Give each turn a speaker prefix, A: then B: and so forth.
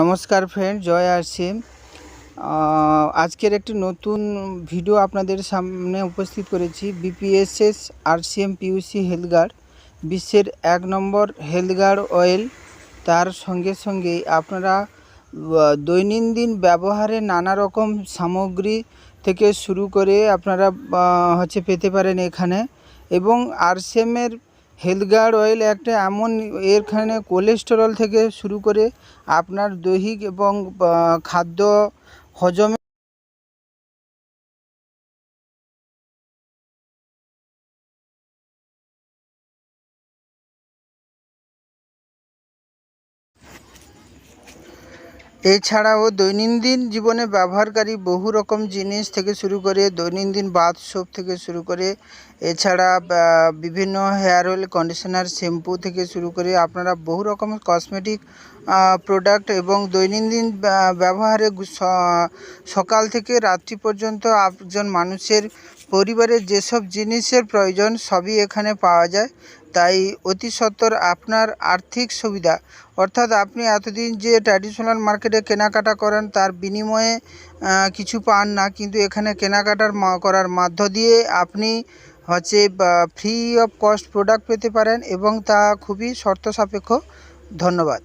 A: নমস্কার ফ্রেন্ড জয় আরসিএম আজকের একটি নতুন ভিডিও আপনাদের সামনে উপস্থিত করেছি। BPSS RCM PUC health guard বিশ্বের এক নম্বর হেলথ গার্ড অয়েল তার সঙ্গে সঙ্গে আপনারা দৈনন্দিন ব্যবহারে নানা রকম সামগ্রী থেকে শুরু করে আপনারা হচ্ছে পেতে পারেন এখানে। এবং আরসিএমের হেলথ গার্ড অয়েল একটা এমন এরখানে কোলেস্টেরল থেকে শুরু করে আপনার দৈহিক এবং খাদ্য হজমে এছাড়াও দৈনন্দিন জীবনে ব্যবহারকারী বহু রকম জিনিস থেকে শুরু করে দৈনন্দিন বাথ সোপ থেকে শুরু করে, এছাড়া বিভিন্ন হেয়ার অয়েল কন্ডিশনার শ্যাম্পু থেকে শুরু করে আপনারা বহু রকম কসমেটিক প্রোডাক্ট এবং দৈনন্দিন ব্যবহারে সকাল থেকে রাত্রি পর্যন্ত একজন মানুষের পরিবারের যেসব জিনিসের প্রয়োজন সবই এখানে পাওয়া যায়। তাই অতি সত্বর আপনার আর্থিক সুবিধা। অর্থাৎ আপনি এতদিন যে ট্র্যাডিশনাল মার্কেটে কেনাকাটা করেন, তার বিনিময়ে কিছু পান না, কিন্তু এখানে কেনাকাটার করার মাধ্য দিয়ে আপনি হচ্ছে ফ্রি অফ কস্ট প্রোডাক্ট পেতে পারেন এবং তা খুবই শর্ত সাপেক্ষ ধন্যবাদ।